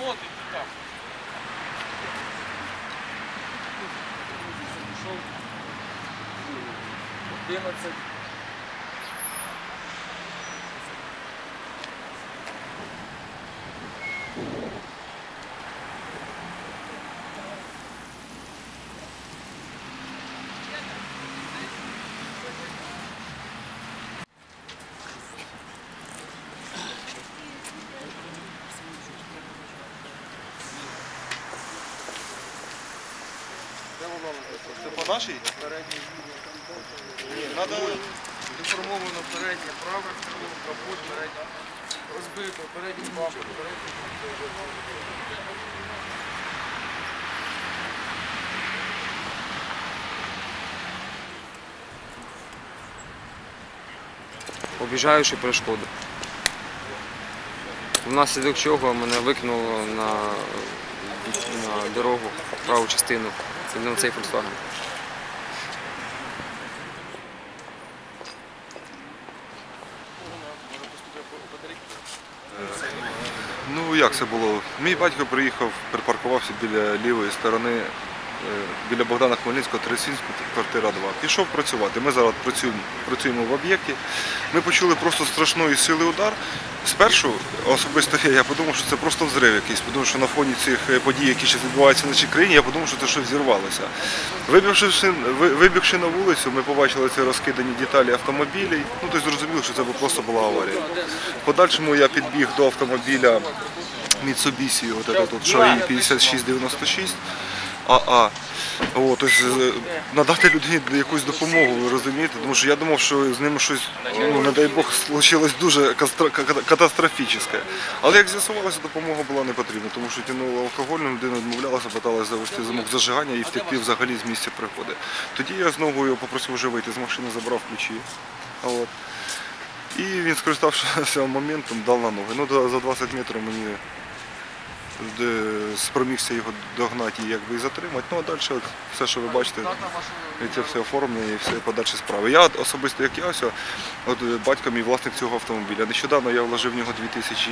смотрит и там. Ушел 11. Це по нашій? Ні, треба Деформовано переднє праве крило, капот переднє. Розбито, передній бампер, передній об'їжджаючи перешкоду. Внаслідок чого мене викинуло на, на дорогу праву частину. На цей Volkswagen. Ну як це було? Мій батько приїхав, припаркувався біля лівої сторони, біля Богдана Хмельницького, Тересінську, квартира 2. Пішов працювати. Ми зараз працюємо, працюємо в об'єкті. Ми почули просто страшної сили удар. Спершу особисто я, подумав, що це просто взрив якийсь, тому що на фоні цих е, подій, які зараз відбуваються в нашій країні, я подумав, що це щось зірвалося. Вибігши, вибігши на вулицю, ми побачили ці розкидані деталі автомобілів. Ну, тобто зрозуміло, що це просто була аварія. В подальшому я підбіг до автомобіля Mitsubishi, от это тут Шаї 5696 АА. От, тобто, надати людині якусь допомогу, ви розумієте? Тому що я думав, що з ними щось, ну, не дай Бог, случилось дуже катастрофічне. Але як з'ясувалося, допомога була не потрібна, тому що тянула алкогольну, людина відмовлялася, питалася завести замок зажигання і втекти взагалі з місця пригоди. Тоді я знову його попросив вже вийти з машини, забрав ключі. От. І він, скориставшися моментом, дав на ноги. Ну, за 20 метрів мені спромігся його догнати і затримати. Ну а далі все, що ви бачите, це все оформлення і все подальші справи. Я особисто як я, батько мій власник цього автомобіля. Нещодавно я вложив в нього 2000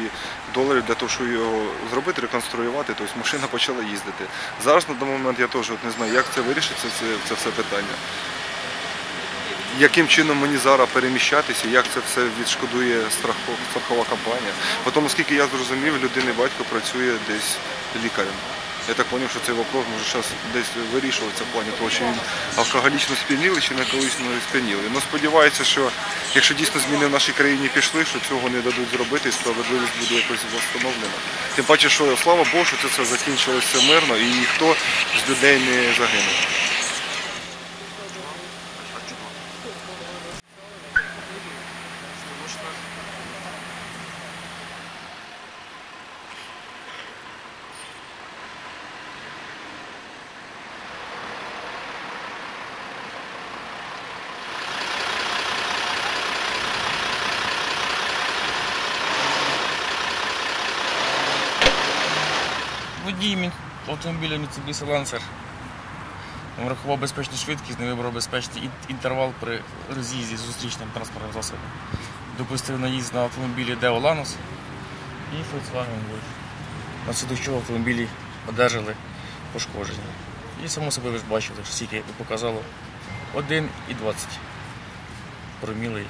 доларів для того, щоб його зробити, реконструювати. Тобто машина почала їздити. Зараз на даний момент я теж не знаю, як це вирішиться, це все питання. Яким чином мені зараз переміщатися, як це все відшкодує страхова компанія. Потім, наскільки я зрозумів, людини батько працює десь лікарем. Я так зрозумів, що цей вопрос може зараз десь вирішуватися в плані того, чи він алкоголічно сп'яніли, чи не алкоголічно сп'яніли. Ну сподіваюся, що якщо дійсно зміни в нашій країні пішли, що цього не дадуть зробити і справедливість буде якось встановлена. Тим паче, що слава Богу, що це все закінчилося мирно і ніхто з людей не загинув. Водій автомобіля Mitsubishi Lancer врахував безпечну швидкість, не вибрав безпечний інтервал при роз'їзді з зустрічним транспортним засобом. Допустив наїзд на автомобілі Deo Lanos і Volkswagen Golf. Наслідок чого автомобілі одержали пошкодження. І само собі ви ж бачили, що скільки показало 1,20 промілий